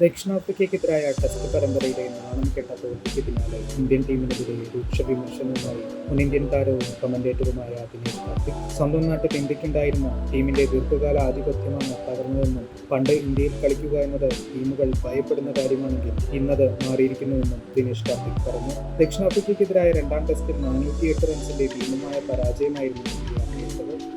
ദക്ഷിണാഫ്രിക്കയ്ക്കെതിരായ test പരമ്പരയിലെ നാണം കെട്ട തോൽവിക്ക് പിന്നാലെ ഇന്ത്യൻ ടീമിനെതിരെ രൂക്ഷ വിമർശനവുമായി മുൻ ഇന്ത്യൻ താരവും കമന്റേറ്ററുമായ ദിനേശ് കാർത്തിക്. സ്വന്തം നാട്ടിൽ ഇന്ത്യക്കുണ്ടായിരുന്ന ടീമിന്റെ ദീർഘകാല ആധിപത്യമാണ് തകർന്നതെന്നും പണ്ട് ഇന്ത്യയിൽ കളിക്കുക എന്നത് ടീമുകൾ ഭയപ്പെടുന്ന കാര്യമാണെങ്കിൽ ഇന്നത് മാറിയിരിക്കുന്നുവെന്നും ദിനേശ് കാർത്തിക് പറഞ്ഞു. ദക്ഷിണാഫ്രിക്കയ്ക്കെതിരായ രണ്ടാം ടെസ്റ്റിൽ നാനൂറ്റിയെട്ട് റൺസിന്റെ ഭീമമായ പരാജയമായിരുന്നു ഇന്ത്യ.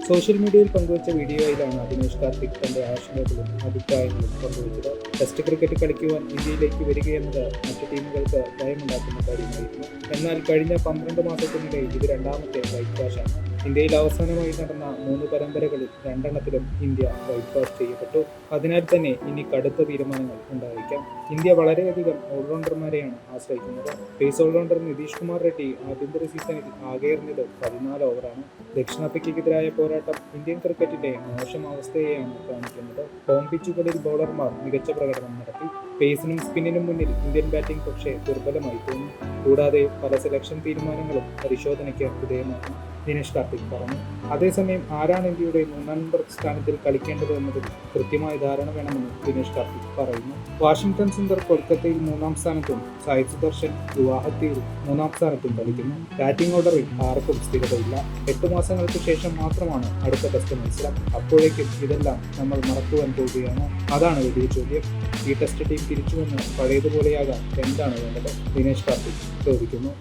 സോഷ്യൽ മീഡിയയിൽ പങ്കുവച്ച വീഡിയോയിലാണ് അഭിനേഷ് കാർത്തിക് തന്റെ ആശങ്കകളും അഭിപ്രായങ്ങളും പങ്കുവച്ചത്. ടെസ്റ്റ് ക്രിക്കറ്റ് കളിക്കുവാൻ ഇന്ത്യയിലേക്ക് വരികയെന്നത് മറ്റു ടീമുകൾക്ക് ഭയമുണ്ടാക്കുന്ന കാര്യമായിരുന്നു. എന്നാൽ കഴിഞ്ഞ പന്ത്രണ്ട് മാസത്തിനിടെ ഇത് രണ്ടാമത്തെ വൈറ്റ് വാഷാണ്. ഇന്ത്യയിൽ അവസാനമായി നടന്ന മൂന്ന് പരമ്പരകളിൽ രണ്ടെണ്ണത്തിലും ഇന്ത്യ വൈറ്റ് വാഷ് ചെയ്യപ്പെട്ടു. അതിനാൽ തന്നെ ഇനി കടുത്ത തീരുമാനങ്ങൾ ഉണ്ടായിരിക്കാം. ഇന്ത്യ വളരെയധികം ഓൾറൗണ്ടർമാരെയാണ് ആശ്രയിക്കുന്നത്. പേസ് ഓൾറൗണ്ടർ നിതീഷ് കുമാർ റെഡ്ഡി ആഭ്യന്തര സീസണിൽ ആകെ എറിഞ്ഞത് പതിനാല് ഓവറാണ് ദക്ഷിണാഫ്രിക്കയ്ക്കെതിരായ പോരാട്ടം ഇന്ത്യൻ ക്രിക്കറ്റിന്റെ മോശം അവസ്ഥയെയാണ് കാണിക്കുന്നത്. ഹോം പിച്ചുകളിൽ ബൗളർമാർ മികച്ച പ്രകടനം നടത്തി. പേസിനും സ്പിന്നിനും മുന്നിൽ ഇന്ത്യൻ ബാറ്റിംഗ് പക്ഷേ ദുർബലമായി തോന്നി. കൂടാതെ പല സെലക്ഷൻ തീരുമാനങ്ങളും പരിശോധനയ്ക്ക് വിധേയമാണ് ദിനേശ് കാർത്തിക് പറഞ്ഞു. അതേസമയം ആരാണ് ഇന്ത്യയുടെ മൂന്നാം നമ്പർ സ്ഥാനത്തിൽ കളിക്കേണ്ടത് എന്നതിൽ കൃത്യമായ ധാരണ വേണമെന്ന് ദിനേശ് കാർത്തിക് പറയുന്നു. വാഷിംഗ്ടൺ സുന്ദർ കൊൽക്കത്തയിൽ മൂന്നാം സ്ഥാനത്തും സായി സുദർശൻ ഗുവാഹത്തിയിൽ മൂന്നാം സ്ഥാനത്തും കളിക്കുന്നു. ബാറ്റിംഗ് ഓർഡറിൽ ആർക്കും സ്ഥിരതയില്ല. എട്ട് മാസങ്ങൾക്ക് ശേഷം മാത്രമാണ് അടുത്ത ടെസ്റ്റ് മത്സരം. അപ്പോഴേക്കും ഇതെല്ലാം നമ്മൾ മറക്കുവാൻ പോവുകയാണ്. അതാണ് വലിയ ചോദ്യം. ഈ ടെസ്റ്റ് ടീം തിരിച്ചു വന്ന് പഴയതുപോലെയാകാൻ എന്താണ് വേണ്ടത്? ദിനേശ് കാർത്തിക് ചോദിക്കുന്നു.